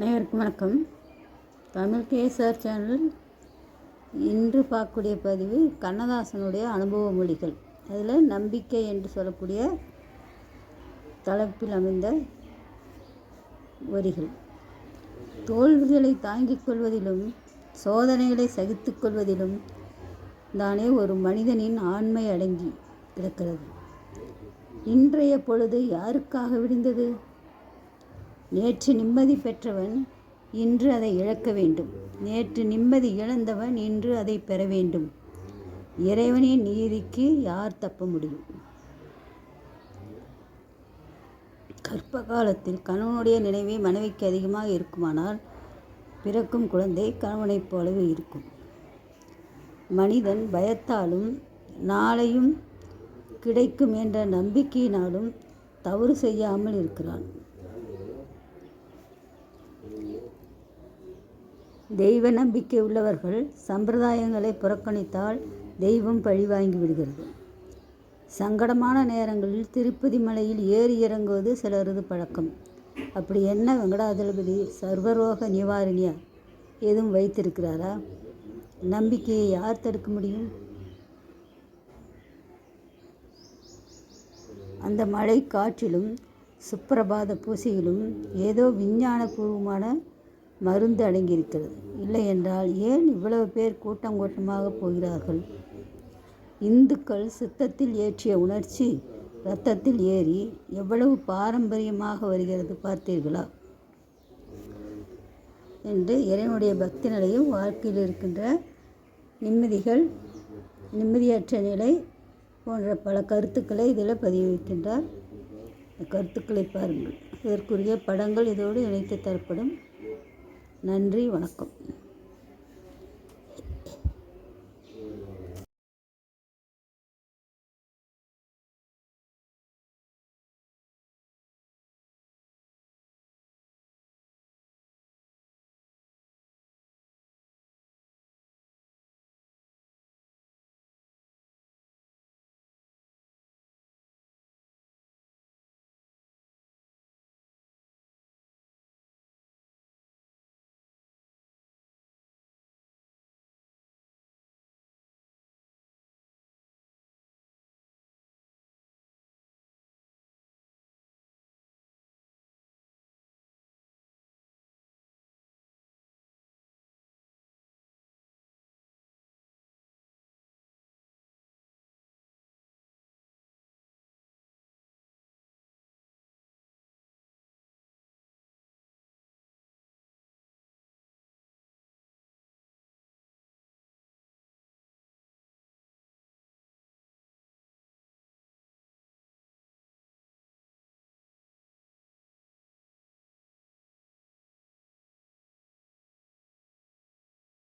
அனைவருக்கும் வணக்கம். Tamil KSR channel இன்று பார்க்கக்கூடிய பதிவு கண்ணதாசனுடைய அனுபவ மொழிகள். அதில் நம்பிக்கை என்று சொல்லக்கூடிய தலைப்பில் அமைந்த வரிகள். தோல்விகளை தாங்கிக் கொள்வதிலும் சோதனைகளை சகித்துக் கொள்வதிலும் தானே ஒரு மனிதனின் ஆண்மை அடங்கி கிடக்கிறது. இன்றைய பொழுது யாருக்காக விடிந்தது நேற்று நிம்மதி பெற்றவன் இன்று அதை இழக்க வேண்டும். நேற்று நிம்மதி இழந்தவன் இன்று அதை பெற வேண்டும். இறைவனின் நீதிக்கு யார் தப்ப முடியும்? கர்ப்ப காலத்தில் கணவனுடைய நினைவே மனைவிக்கு அதிகமாக இருக்குமானால் பிறக்கும் குழந்தை கணவனைப் போலவே இருக்கும். மனிதன் பயத்தாலும் நாளையும் கிடைக்கும் என்ற நம்பிக்கையினாலும் தவறு செய்யாமல் இருக்கிறான். தெய்வ நம்பிக்கை உள்ளவர்கள் சம்பிரதாயங்களை புறக்கணித்தால் தெய்வம் பழி வாங்கி விடுகிறது. சங்கடமான நேரங்களில் திருப்பதி மலையில் ஏறி இறங்குவது சிலரது பழக்கம். அப்படி என்ன வெங்கடாதளபதி சர்வரோக நிவாரணியா? எதுவும் வைத்திருக்கிறாரா? நம்பிக்கையை யார் தடுக்க முடியும்? அந்த மழை காற்றிலும் சுப்பிரபாத பூசையிலும் ஏதோ விஞ்ஞானபூர்வமான மருந்து அடங்கியிருக்கிறது. இல்லை என்றால் ஏன் இவ்வளவு பேர் கூட்டம் கூட்டமாக போகிறார்கள்? இந்துக்கள் சித்தத்தில் ஏற்றிய உணர்ச்சி இரத்தத்தில் ஏறி எவ்வளவு பாரம்பரியமாக வருகிறது பார்த்தீர்களா? என்று இறைவனுடைய பக்தி நிலையும் வாழ்க்கையில் இருக்கின்ற நிம்மதிகள் நிம்மதியற்ற நிலை போன்ற பல கருத்துக்களை இதில் பதிவிருக்கின்றார் கருத்துக்களை பாருங்கள். இதற்குரிய படங்கள் இதோடு இணைத்து தரப்படும். நன்றி வணக்கம்.